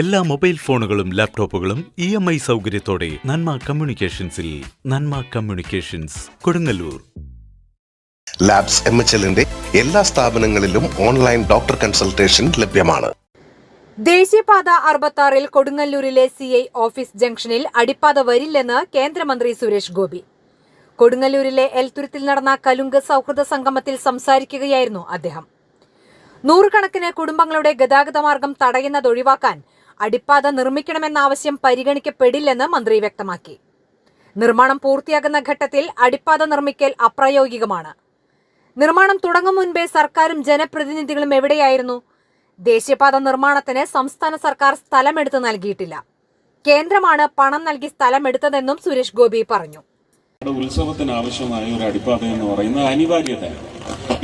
എല്ലാ മൊബൈൽ ഫോണുകളും ലാപ്ടോപ്പുകളും ഇ എം ഐ സൗകര്യത്തോടെ Nanma കമ്മ്യൂണിക്കേഷൻസിൽ Nanma communications Kodungallur. Labs M H എല്ലിന്റെ എല്ലാ സ്ഥാപനങ്ങളിലും ഓൺലൈൻ ഡോക്ടർ കൺസൾട്ടേഷൻ ലഭ്യമാണ്. ദേശീയപാത അറുപത്താറിൽ കൊടുങ്ങല്ലൂരിലെ സി ഐ ഓഫീസ് ജംഗ്ഷനിൽ അടിപ്പാത വരില്ലെന്ന് കേന്ദ്രമന്ത്രി സുരേഷ് ഗോപി. കൊടുങ്ങല്ലൂരിലെ എൽത്തുരുത്തിൽ നടന്ന കലുങ്ക് സൗഹൃദ സംഗമത്തിൽ സംസാരിക്കുകയായിരുന്നു അദ്ദേഹം. നൂറുകണക്കിന് കുടുംബങ്ങളുടെ ഗതാഗത മാർഗം തടയുന്നത് ഒഴിവാക്കാൻ അടിപ്പാത നിർമ്മിക്കണമെന്ന ആവശ്യം പരിഗണിക്കപ്പെടില്ലെന്ന് മന്ത്രി വ്യക്തമാക്കി. നിർമ്മാണം പൂർത്തിയാകുന്ന ഘട്ടത്തിൽ അടിപ്പാത നിർമ്മിക്കൽ അപ്രായോഗികമാണ്. നിർമ്മാണം തുടങ്ങും മുൻപേ സർക്കാരും ജനപ്രതിനിധികളും എവിടെയായിരുന്നു? ദേശീയപാത നിർമ്മാണത്തിന് സംസ്ഥാന സർക്കാർ സ്ഥലമെടുത്ത് നൽകിയിട്ടില്ല. കേന്ദ്രമാണ് പണം നൽകി സ്ഥലമെടുത്തതെന്നും സുരേഷ് ഗോപി പറഞ്ഞു. ഉത്സവത്തിന് ആവശ്യമായ ഒരു അടിപ്പാത എന്ന് പറയുന്നത് അനിവാര്യതയാണ്.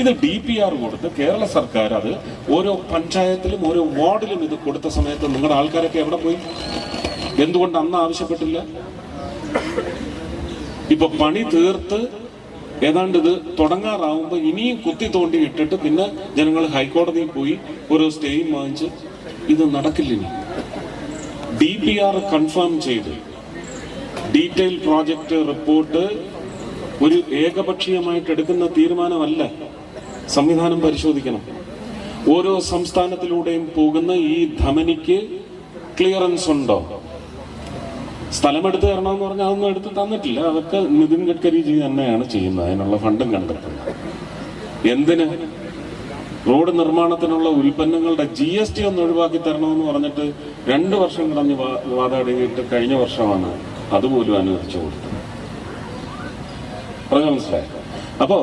ഇത് ഡി പി ആർ കൊടുത്ത് കേരള സർക്കാർ അത് ഓരോ പഞ്ചായത്തിലും ഓരോ വാർഡിലും ഇത് കൊടുത്ത സമയത്ത് നിങ്ങളുടെ ആൾക്കാരൊക്കെ എവിടെ പോയി? എന്തുകൊണ്ട് അന്ന് ആവശ്യപ്പെട്ടില്ല? ഇപ്പൊ പണി തീർത്ത് ഏതാണ്ട് ഇത് തുടങ്ങാറാവുമ്പോൾ ഇനിയും കുത്തി തോണ്ടി ഇട്ടിട്ട് പിന്നെ ജനങ്ങൾ ഹൈക്കോടതിയിൽ പോയി ഓരോ സ്റ്റേയും വാങ്ങിച്ച് ഇത് നടക്കില്ല ഡി പി ആർ കൺഫേം ചെയ്ത്. ഡീറ്റെയിൽ പ്രോജക്റ്റ് റിപ്പോർട്ട് ഒരു ഏകപക്ഷീയമായിട്ട് എടുക്കുന്ന തീരുമാനമല്ല. സംവിധാനം പരിശോധിക്കണം. ഓരോ സംസ്ഥാനത്തിലൂടെയും പോകുന്ന ഈ ധമനിക്ക് ക്ലിയറൻസ് ഉണ്ടോ? സ്ഥലമെടുത്ത് തരണമെന്ന് പറഞ്ഞാൽ അതൊന്നും എടുത്ത് തന്നിട്ടില്ല. അതൊക്കെ നിതിൻ ഗഡ്കരി ജി തന്നെയാണ് ചെയ്യുന്നത്. അതിനുള്ള ഫണ്ടും കണ്ടെത്തുന്നത് എന്തിന്? റോഡ് നിർമ്മാണത്തിനുള്ള ഉൽപ്പന്നങ്ങളുടെ ജി എസ് ടി ഒന്ന് ഒഴിവാക്കി തരണമെന്ന് പറഞ്ഞിട്ട് രണ്ട് വർഷം വാ- വാതാടിയിട്ട് കഴിഞ്ഞ വർഷമാണ് അതുപോലും അനുവദിച്ചു കൊടുത്തു. പറഞ്ഞ മനസ്സിലായി അപ്പോ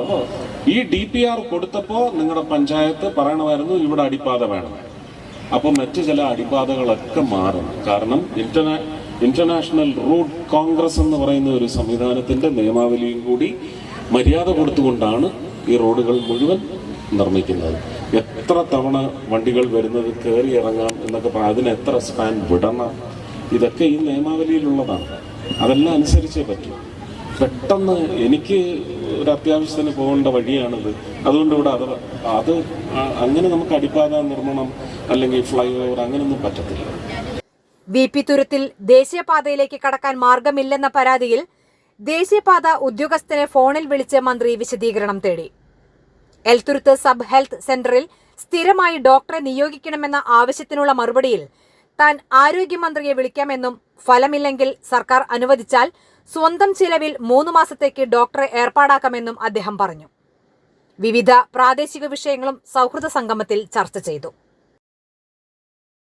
ഈ ഡി പി ആർ കൊടുത്തപ്പോ നിങ്ങളുടെ പഞ്ചായത്ത് പറയണമായിരുന്നു ഇവിടെ അടിപ്പാത വേണം. അപ്പൊ മറ്റു ചില അടിപാതകളൊക്കെ മാറും. കാരണം ഇന്റർനാ ഇന്റർനാഷണൽ റോഡ് കോൺഗ്രസ് എന്ന് പറയുന്ന ഒരു സംവിധാനത്തിന്റെ നിയമാവലിയും കൂടി മര്യാദ കൊടുത്തുകൊണ്ടാണ് ഈ റോഡുകൾ മുഴുവൻ നിർമ്മിക്കുന്നത്. എത്ര തവണ വണ്ടികൾ വരുന്നത് കയറി ഇറങ്ങാം എന്നൊക്കെ അതിന് എത്ര സ്പാൻ വിടണം? ഇതൊക്കെ ഈ നിയമാവലിയിലുള്ളതാണ്. അതെല്ലാം അനുസരിച്ചേ പറ്റൂ. പെട്ടെന്ന് എനിക്ക് ഒരു അത്യാവശ്യത്തിന് പോകേണ്ട വഴിയാണിത്. അതുകൊണ്ട് ഇവിടെ അത് അത് അങ്ങനെ നമുക്ക് അടിപ്പാത നിർമ്മാണം അല്ലെങ്കിൽ ഫ്ലൈ ഓവർ അങ്ങനെയൊന്നും പറ്റത്തില്ല. വി പി തുരത്തിൽ ദേശീയപാതയിലേക്ക് കടക്കാൻ മാർഗമില്ലെന്ന പരാതിയിൽ ദേശീയപാത ഉദ്യോഗസ്ഥനെ ഫോണിൽ വിളിച്ച് മന്ത്രി വിശദീകരണം തേടി. എൽത്തുരുത്ത് സബ് ഹെൽത്ത് സെന്ററിൽ സ്ഥിരമായി ഡോക്ടറെ നിയോഗിക്കണമെന്ന ആവശ്യത്തിനുള്ള മറുപടിയിൽ താൻ ആരോഗ്യമന്ത്രിയെ വിളിക്കാമെന്നും ഫലമില്ലെങ്കിൽ സർക്കാർ അനുവദിച്ചാൽ സ്വന്തം ചിലവിൽ മൂന്ന് മാസത്തേക്ക് ഡോക്ടറെ ഏർപ്പാടാക്കാമെന്നും അദ്ദേഹം പറഞ്ഞു. വിവിധ പ്രാദേശിക വിഷയങ്ങളും സൗഹൃദ സംഗമത്തിൽ ചർച്ച ചെയ്തു.